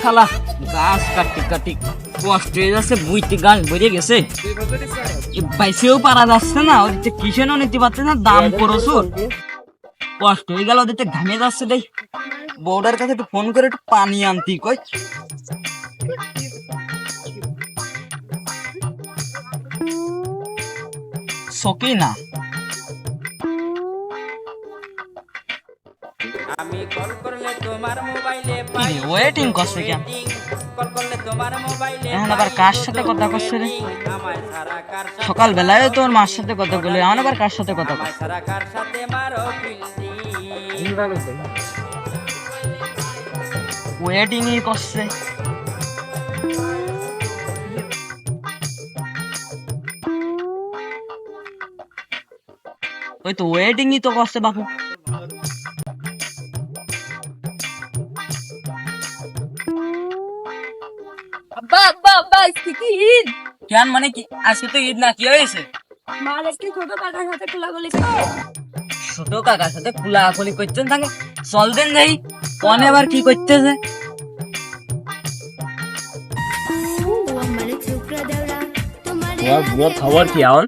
শালা, গাছ কাটি কাটি কষ্ট হয়ে যাচ্ছে, বুইতে গাছ বেরিয়ে গেছে। বাইসেও পারা যাচ্ছে না ওদিকে কিসেনও নিতে পারছে না, দাম প্রচুর। কষ্ট হয়ে গেল ওদিকে ঘামে যাচ্ছে দেই। বউটার কাছে একটু ফোন করে একটু পানি আনতি, কই? সকি না। আমি কল করলে তোমার মোবাইলে রে, waiting করছে কেন? কল করলে তোমার মোবাইলে এখন আবার কার সাথে কথা করছে রে? সকাল বেলায় তোর মার সাথে কথা বলে এখন আবার কার সাথে কথা সারা কার সাথে মারো ওয়েটিং ই করছে। ওই তো ওয়েটিং ই তো করছে বাপু। ঈদ? কেন মানে কি? আজকে তো ঈদ না কি হয়েছে? মা আজকে ছোট কাকার সাথে কোলাগুলি ছোট কাকার সাথে কুলাকুলি করতেন থাকে? চল দেন যাই কনে আবার কি করতেছে? তোমার বুড়োর খবর কি এখন?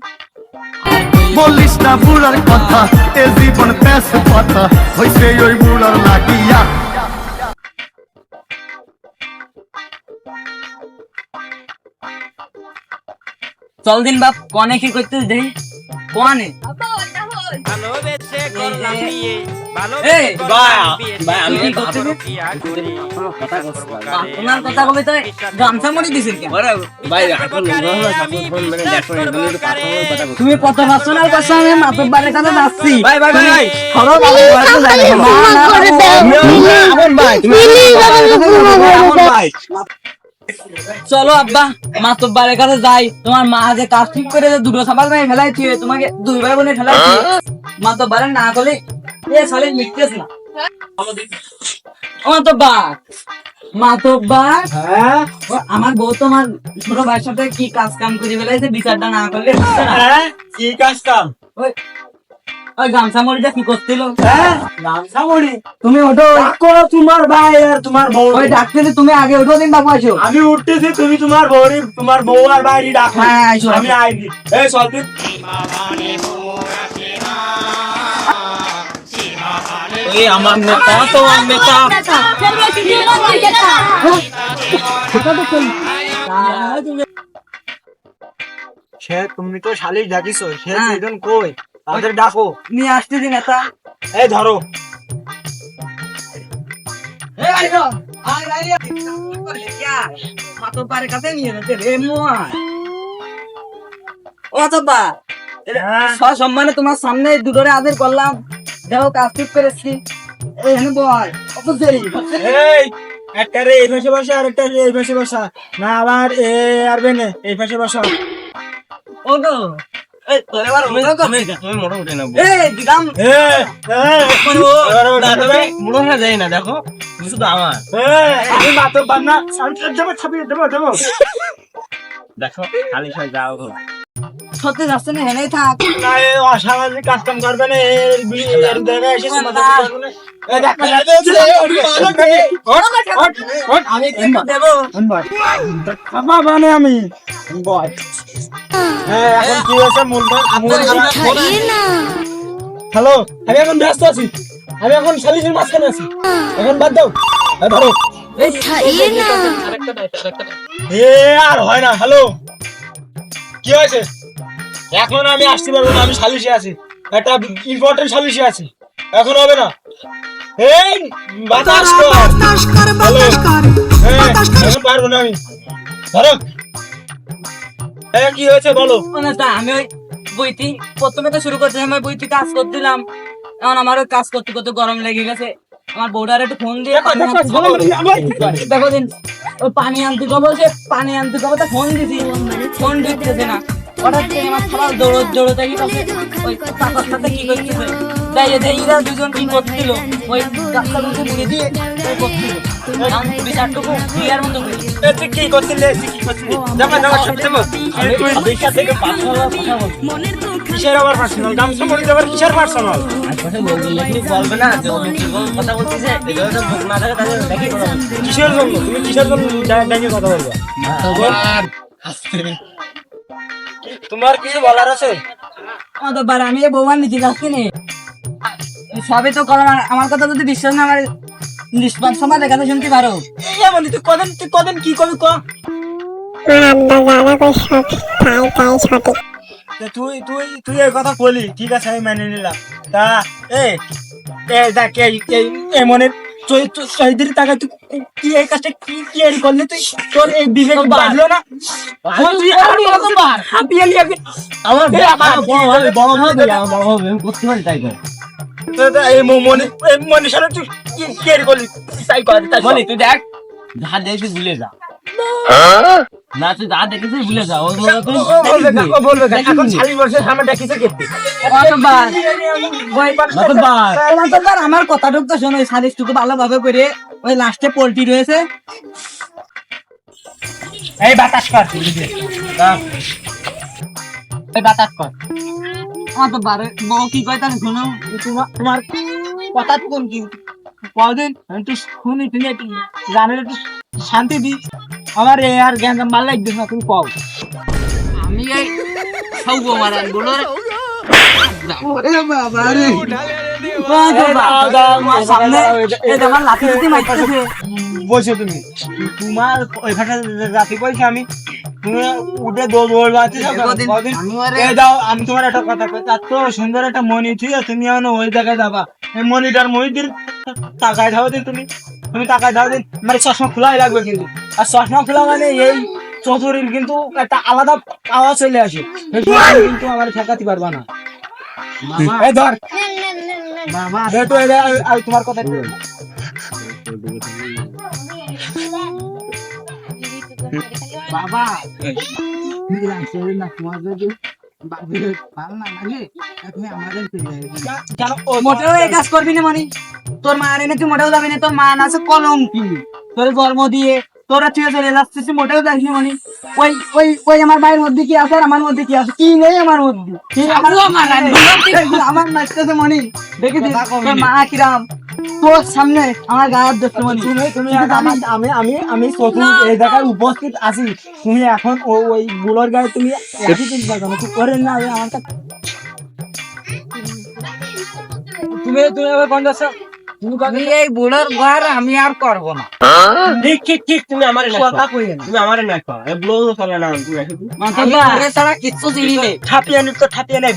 বলিস না বুড়ার কথা এ জীবন পেশ পাতা হইছে ওই বুড়ার লাগিয়া ফোন দিন বাপ কনে কি পার্সোনাল কথা বলছি তুমি কত পার্সোনাল করছ আমি মাতব বাড়ির কাছে যাচ্ছি ভাই, চলো আব্বা মাতব বাড়ির কাছে যাই তোমার মা যে কাজ ঠিক করে যে দুটো সাবাল মেয়ে ফেলাই তুই তোমাকে দুই ভাই বোনে ফেলাই মাতব বাড়ি না করলে এ সালে মিটতেছ না। ও মাতব বা মাতব বা হ্যাঁ? আমার বউ তোমার ছোট ভাইয়ের সাথে কি কাজ কাম করে ফেলাইছে বিচারটা না করলে। হ্যাঁ? কি কাজ কাম ওই ওই গামছা মরিটা কি করছিল। হ্যাঁ? গামছা মরি তুমি ওঠো। করো তোমার ভাই আর তোমার বউ। ওই ডাকতেছে তুমি আগে ওঠো দিন বাবু আসো আমি উঠতেছি তুমি তোমার বউরি তোমার বউ আর বাইরে ডাকো। হ্যাঁ, আইসো, আমি আইছি। এই চল এই আমার নেতা তো নেতা। চলবে কি দিয়ে না সে তুমি তো শালিশ ডাকিছো সে হ্যাঁ। দুজন কই? তাদের ডাকো। নিয়ে আসতেছি নেতা। এই ধরো। সম্মানে তোমার সামনে দুটোরে আদের করলাম। দেখো কাজ ঠিক করেছি। একটা রে এই পাশে বসা আর একটা রে এই পাশে বসা। না আবার এ আর বেনে এই পাশে বসা। ও না হয়ে দেখো শুধু আমার দেখো খালি সব যাও সত্যি যাচ্ছে না হেনেই থাক অসামাজিক কাজ কাম করবে না আমি মানে আমি হ্যাঁ এখন কি হয়েছে? হ্যালো আমি এখন ব্যস্ত আছি। আমি এখন শালিশের মাঝখানে আছি। এখন বাদ দাও। ধরো এ আর হয় না। হ্যালো কি হয়েছে? এখন আমি আসতে পারব না আমি সালিশে আছি। একটা ইম্পর্টেন্ট সালিশে আছি। এখন হবে না। এই বাতাস কর। হ্যালো। হ্যাঁ এখন পারব না আমি। ধরো। হ্যাঁ কি হয়েছে বলো? মানে আমি ওই বইটি প্রথমে তো শুরু করতে আমি বইটি কাজ করছিলাম। এখন আমার কাজ করতে করতে গরম লেগে গেছে। আমার বউডার একটু ফোন দিয়ে দেখো, দিন ওই পানি আনতে কবে সে পানি আনতে কবে তো ফোন দিছি। ফোন দিতেছে না। হঠাৎ আমার সবার দৌড় দৌড়তে কি ওই চাচার সাথে কি করতেছে তাই এদের এরা দুজন কি করছিল? ওই দিয়ে করছিল। করছিলি? করছিলি? সব থেকে কথা কিসের আবার পার্সোনাল কিসের পার্সোনাল বলবে না কথা বলতেছে কিসের জন্য? তুমি কিসের জন্য কথা বলবে? তোমার কিছু বলার আছে? আমি বৌমার নিচে যাচ্ছি নি। সবই তো করো না। আমার কথা যদি বিশ্বাস না আমার নিষ্পাপ দেখা তো শুনতে পারো। এমন তুই কদিন তুই কদিন কি করবি ক? তুই তুই তুই এই কথা বলি ঠিক আছে আমি মেনে নিলাম। তা এ দেখ এই শহীদের টাকা তুই কি এই কাজটা কি কি এর করলি তুই? তোর এই বিবেক বাড়লো না? আমার বড় হবে বড় হবে আমার বড় হবে আমি করতে পারি তাই করে এই ম- মনে এই মনে সারা তুই কি কি এর করলি? তাই কর তাই তুই দেখ যা দেখছিস ভুলে যা। না। তুই যা দেখেছিস ভুলে যা ওই বলে তুই ও বলবে না, ও বলবে না। এখন চালিশ বছর সামনে ডাকিছে কেটে অতবার অতবার আমার কথাটুকু তো শোনো সারিসটুকু ভালোভাবে করে ওই লাস্টে পোল্ট্রি রয়েছে। এই বাতাস কর ওই বাতাস কর। বউ কি কয় তার শোনো তোমার কথা কোন কি? কদিন একটু শুনি তুমি একটু গানের একটু শান্তি দি। আমার এ আর জ্ঞান ভালো লাগবে না তুমি কও। আমি এই সৌগ মারান বলো রে। ওরে বাবা বসে তুমি। তোমার ওইখানে রাতে বলছি আমি। আমি তোমার একটা কথা কই এত সুন্দর একটা মনি ঠিক আছে? তুমি এখন ওই জায়গায় যাবা। এই মনিটার মনিটির টাকায় দাও দিন তুমি। তুমি টাকায় দাও দিন। মানে চশমা খোলাই লাগবে কিন্তু। আর চশমা খোলা মানে এই চতুরির কিন্তু একটা আলাদা আওয়াজ চলে আসে। কিন্তু আমার ঠেকাতে পারবা না। এই ধর। তোমার কথা বাবা। মোটেও এই কাজ করবি না মানে। তোর মা এনে তুই মোটেও যাবি না তোর মা আছে কলম কি তোর জন্ম দিয়ে তোরা তুই চলে যাচ্ছিস মোটেও যাবি মানে। ওই ওই ওই আমার মায়ের মধ্যে কি আছে আর আমার মধ্যে কি আছে? কি নেই আমার মধ্যে? আমার আমার নাচতেছে মনি। দেখেছিস? তোর মা কিরাম। তোর সামনে আমার গায়ের দেখতে মনি তুমি তুমি আমি আমি আমি আমি এই জায়গায় উপস্থিত আছি। তুমি এখন ওই গুলোর গায়ে তুমি একই চিন্তা করো তুই করেন না আমি আমার কাছে তুমি তুমি আবার কোন যাচ্ছ তুমি এই বুড়োর ঘর আমি আর করব না। ঠিক ঠিক ঠিক তুমি আমার কথা কই তুমি আমার না কর। এই চলে না তুমি এখন ছাড়া কিচ্ছু চিনি নেই ঠাপিয়ে নি ঠাপিয়ে নাই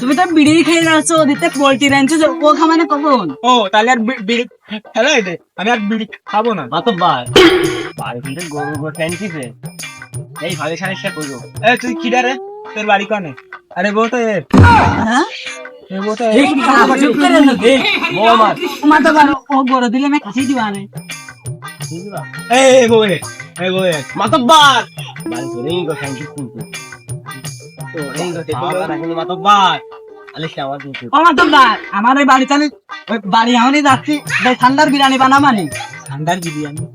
তুমি তো বিড়ি খেয়ে যাচ্ছ ওদিকে পোল্ট্রি রাঁধছো যে ও খামানে কখন? ও তাহলে আর বিড়ি ফেলে দে আমি আর বিড়ি খাব না। মাতো বার বাড়ি কিন্তু গরু গো ট্যাঙ্কিতে এই ভাবে সমস্যা করব এ তুই কিডা রে? তোর বাড়ি কনে? আরে বউ তো এর হ্যাঁ? এ আমার আমি বাড়ি চালে ওই বাড়ি যাচ্ছি ঠান্ডার বিরিয়ানি বানাবানি। ঠান্ডার বিরিয়ানি?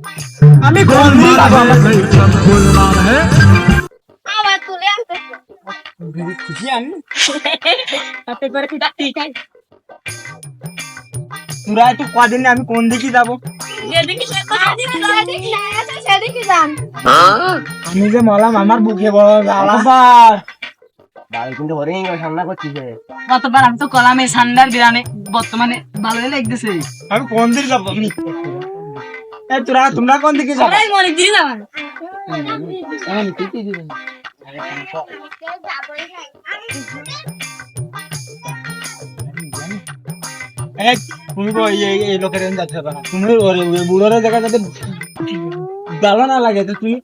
তোরা একটু কদিন আমি কোন দিকে যাব? যান। আমি যে মলাম আমার বুকে বড় জ্বালা। বাড়ি কিন্তু হরে ঠান্ডা করছিস কতবার আমি তো কলাম এই ঠান্ডার বিরিয়ানি বর্তমানে ভালোই লাগতেছে আমি কোন দিকে যাব? তোরা তোমরা কোন দিকে যাব? মনে তুমি এই লোকের তুমি ওরে ওই যাতে ভালো না লাগে তো তুমি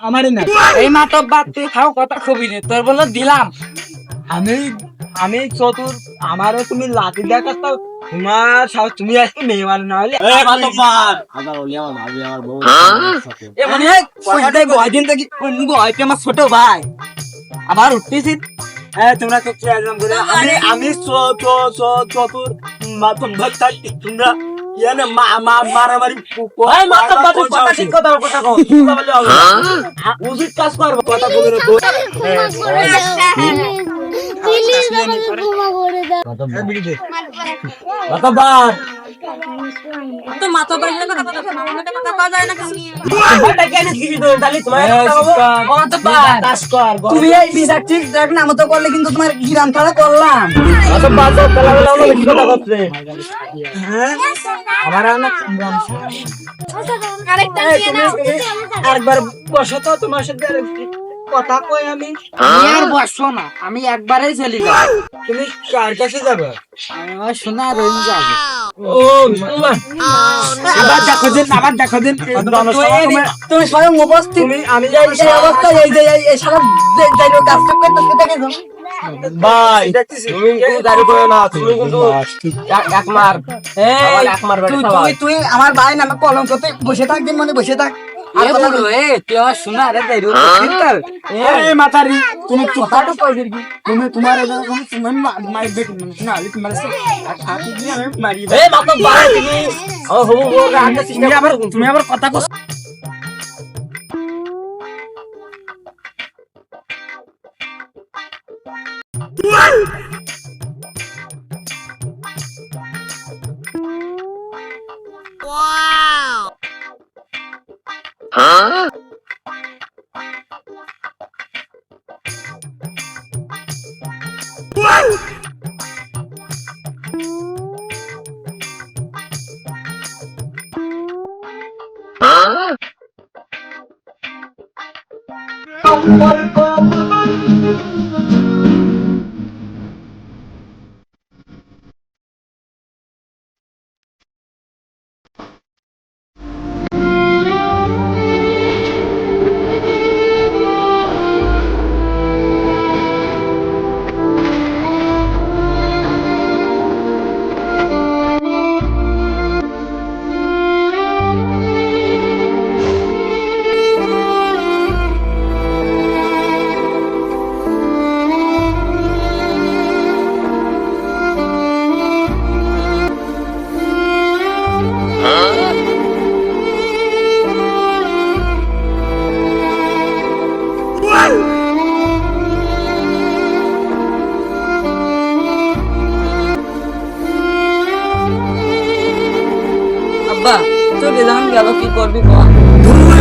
আমারই না। এই মাতো বাদ তুই খাও কথা খুবই নে তোর বলে দিলাম। আমি আমি চতুর আমারও তুমি লাঠি দেখাস তো তোমার সাহস তুমি আজকে মেয়ে না হলে। ওলি আমার ভাবি আমার বউ। এ মানে কথাটাই গয়দিন থেকে গয়তে আমার ছোট ভাই। আবার উঠতেছি। হ্যাঁ তোমরা তো কি আজম করে আমি আমি চ চ চ চতুর তোমরা ইয়ানে মা মা মারামারি এই মাথা বাজে কথা ঠিক কথা কথা কও। কথা বললে উচিত কাজ করব কথা বলে না তো কতবার? তো মাথা বাড়লে কথা কথা কথা কথা যায় না। কিছু ভাইটা কেন কিছু তো তাহলে তোমার কতবার কাজ কর তুমি এই বিচার ঠিক দেখ না মতো করলে কিন্তু তোমার গ্রাম ছাড়া করলাম। কতবার তো পেলা পেলা অন্য কি কথা করছে আমার না আরেকটা নিয়ে নাও। একবার বসো তো তোমার সাথে। আর কথা কই আমি? আর বসো না আমি একবারেই চলে যাব। তুমি কার কাছে যাবে? আমি আমার সোনা রইন যাব। ও আবার দেখো দিন আবার দেখো দিন। তুমি স্বয়ং উপস্থিত। আমি এই এই অবস্থা এই যে এই- এই সারা যাই হোক কাজ করতে সেটা দেখো ভাই তুমি কিন্তু দাঁড়ি করো না তুমি কিন্তু এক- এক মার এই এক মার তুই তুই তুই আমার ভাই নামে কলঙ্ক। তুই বসে থাক দিন মানে বসে থাক। আর কথা বলো এ তুই আমার সোনা রে যাই হোক শীতকাল। এই মাতারি তুমি কথাটা কই দিবি তুমি তোমার এখানে কোনো তুমি মাই বেট না আমি তোমার সাথে হাতে দিয়ে মারি এই মাত্র বারে তুমি। ও হবু বউ রান্না তুমি আবার তুমি আবার কথা কস আব্বা